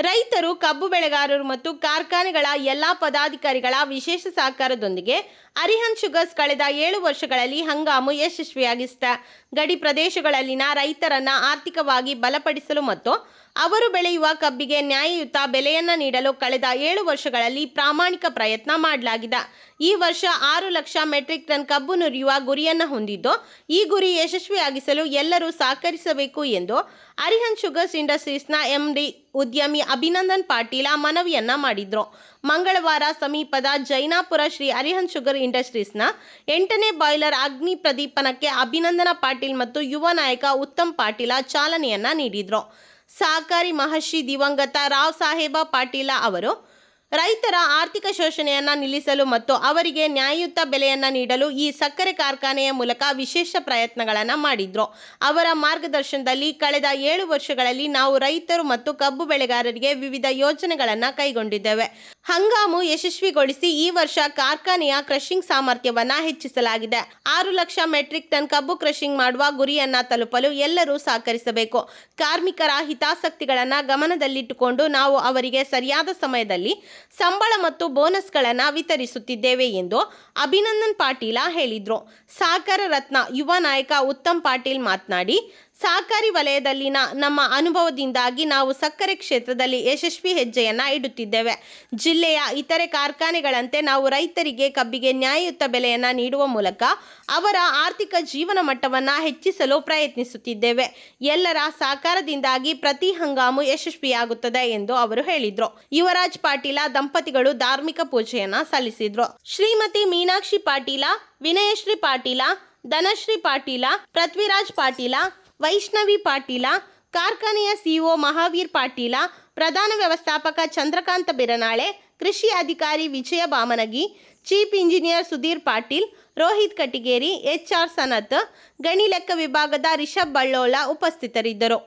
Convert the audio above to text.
ರೈತರು, ಕಬ್ಬು ಬೆಳೆಗಾರರು ಮತ್ತು ಕಾರ್ಖಾನೆಗಳ ಎಲ್ಲಾ ಪದಾಧಿಕಾರಿಗಳ ವಿಶೇಷ ಸಹಕಾರದೊಂದಿಗೆ ಅರಿಹನ್ ಶುಗರ್ಸ್ ಕಳೆದ ಏಳು ವರ್ಷಗಳಲ್ಲಿ ಹಂಗಾಮು ಯಶಸ್ವಿಯಾಗಿಸಿದೆ ಗಡಿ ಪ್ರದೇಶಗಳಲ್ಲಿನ ರೈತರನ್ನ ಆರ್ಥಿಕವಾಗಿ ಬಲಪಡಿಸಲು ಮತ್ತು ಅವರು ಬೆಳೆಯುವ ಕಬ್ಬಿಗೆ ನ್ಯಾಯಯುತ ಬೆಲೆಯನ್ನ ನೀಡಲು ಕಳೆದ ಏಳು ವರ್ಷಗಳಲ್ಲಿ ಪ್ರಾಮಾಣಿಕ ಪ್ರಯತ್ನ ಮಾಡಲಾಗಿದೆ. ಈ ವರ್ಷ ಆರು ಲಕ್ಷ ಮೆಟ್ರಿಕ್ ಟನ್ ಕಬ್ಬು ನುರಿಯುವ ಗುರಿಯನ್ನ ಹೊಂದಿದ್ದು, ಈ ಗುರಿ ಯಶಸ್ವಿಯಾಗಿಸಲು ಎಲ್ಲರೂ ಸಹಕರಿಸಬೇಕು ಎಂದು ಅರಿಹನ್ ಶುಗರ್ಸ್ ಇಂಡಸ್ಟ್ರೀಸ್ನ ಎಂಡಿ ಉದ್ಯಮಿ ಅಭಿನಂದನ್ ಪಾಟೀಲ ಮನವಿಯನ್ನ ಮಾಡಿದ್ರು. ಮಂಗಳವಾರ ಸಮೀಪದ ಜೈನಾಪುರ ಶ್ರೀ ಅರಿಹನ್ ಶುಗರ್ ಇಂಡಸ್ಟ್ರೀಸ್ನ ಎಂಟನೇ ಬಾಯ್ಲರ್ ಅಗ್ನಿ ಪ್ರದೀಪನಕ್ಕೆ ಅಭಿನಂದನ ಪಾಟೀಲ್ ಮತ್ತು ಯುವ ನಾಯಕ ಉತ್ತಮ್ ಪಾಟೀಲ ಚಾಲನೆಯನ್ನ ನೀಡಿದ್ರು. ಸಹಕಾರಿ ಮಹರ್ಷಿ ದಿವಂಗತ ರಾವ್ ಸಾಹೇಬ ಪಾಟೀಲ ಅವರು ರೈತರ ಆರ್ಥಿಕ ಶೋಷಣೆಯನ್ನು ನಿಲ್ಲಿಸಲು ಮತ್ತು ಅವರಿಗೆ ನ್ಯಾಯಯುತ ಬೆಲೆಯನ್ನು ನೀಡಲು ಈ ಸಕ್ಕರೆ ಕಾರ್ಖಾನೆಯ ಮೂಲಕ ವಿಶೇಷ ಪ್ರಯತ್ನಗಳನ್ನು ಮಾಡಿದ್ರು. ಅವರ ಮಾರ್ಗದರ್ಶನದಲ್ಲಿ ಕಳೆದ ಏಳು ವರ್ಷಗಳಲ್ಲಿ ನಾವು ರೈತರು ಮತ್ತು ಕಬ್ಬು ಬೆಳೆಗಾರರಿಗೆ ವಿವಿಧ ಯೋಜನೆಗಳನ್ನು ಕೈಗೊಂಡಿದ್ದೇವೆ. ಹಂಗಾಮು ಯಶಸ್ವಿಗೊಳಿಸಿ ಈ ವರ್ಷ ಕಾರ್ಖಾನೆಯ ಕ್ರಷಿಂಗ್ ಸಾಮರ್ಥ್ಯವನ್ನ ಹೆಚ್ಚಿಸಲಾಗಿದೆ. ಆರು ಲಕ್ಷ ಮೆಟ್ರಿಕ್ ಟನ್ ಕಬ್ಬು ಕ್ರಷಿಂಗ್ ಮಾಡುವ ಗುರಿಯನ್ನ ತಲುಪಲು ಎಲ್ಲರೂ ಸಹಕರಿಸಬೇಕು. ಕಾರ್ಮಿಕರ ಹಿತಾಸಕ್ತಿಗಳನ್ನ ಗಮನದಲ್ಲಿಟ್ಟುಕೊಂಡು ನಾವು ಅವರಿಗೆ ಸರಿಯಾದ ಸಮಯದಲ್ಲಿ ಸಂಬಳ ಮತ್ತು ಬೋನಸ್ಗಳನ್ನು ವಿತರಿಸುತ್ತಿದ್ದೇವೆ ಎಂದು ಅಭಿನಂದನ್ ಪಾಟೀಲ ಹೇಳಿದ್ರು. ಸಹಕಾರ ರತ್ನ ಯುವ ನಾಯಕ ಉತ್ತಮ್ ಪಾಟೀಲ್ ಮಾತನಾಡಿ ಸಹಕಾರಿ ವಲಯದಲ್ಲಿನ ನಮ್ಮ ಅನುಭವದಿಂದಾಗಿ ನಾವು ಸಕ್ಕರೆ ಕ್ಷೇತ್ರದಲ್ಲಿ ಯಶಸ್ವಿ ಹೆಜ್ಜೆಯನ್ನು ಇಡುತ್ತಿದ್ದೇವೆ. ಜಿಲ್ಲೆಯ ಇತರೆ ಕಾರ್ಖಾನೆಗಳಂತೆ ನಾವು ರೈತರಿಗೆ ಕಬ್ಬಿಗೆ ನ್ಯಾಯಯುತ ಬೆಲೆಯನ್ನು ನೀಡುವ ಮೂಲಕ ಅವರ ಆರ್ಥಿಕ ಜೀವನ ಮಟ್ಟವನ್ನು ಹೆಚ್ಚಿಸಲು ಪ್ರಯತ್ನಿಸುತ್ತಿದ್ದೇವೆ. ಎಲ್ಲರ ಸಹಕಾರದಿಂದಾಗಿ ಪ್ರತಿ ಹಂಗಾಮು ಯಶಸ್ವಿಯಾಗುತ್ತದೆ ಎಂದು ಅವರು ಹೇಳಿದರು. ಯುವರಾಜ್ ಪಾಟೀಲ ದಂಪತಿಗಳು ಧಾರ್ಮಿಕ ಪೂಜೆಯನ್ನು ಸಲ್ಲಿಸಿದರು. ಶ್ರೀಮತಿ ಮೀನಾಕ್ಷಿ ಪಾಟೀಲ, ವಿನಯಶ್ರೀ ಪಾಟೀಲ, ಧನಶ್ರೀ ಪಾಟೀಲ, ಪೃಥ್ವಿರಾಜ್ ಪಾಟೀಲ ವೈಷ್ಣವಿ ಪಾಟೀಲ, ಕಾರ್ಖಾನೆಯ ಸಿಇಒ ಮಹಾವೀರ್ ಪಾಟೀಲ, ಪ್ರಧಾನ ವ್ಯವಸ್ಥಾಪಕ ಚಂದ್ರಕಾಂತ ಬಿರನಾಳೆ, ಕೃಷಿ ಅಧಿಕಾರಿ Vijay Bamanagi, chief engineer Sudhir Patil, Rohit Katigeri H R Sanath, ಗಣಿ ಲೆಕ್ಕ ವಿಭಾಗದ ರಿಷಬ್ ಬಳ್ಳೋಳ ಉಪಸ್ಥಿತರಿದ್ದರು.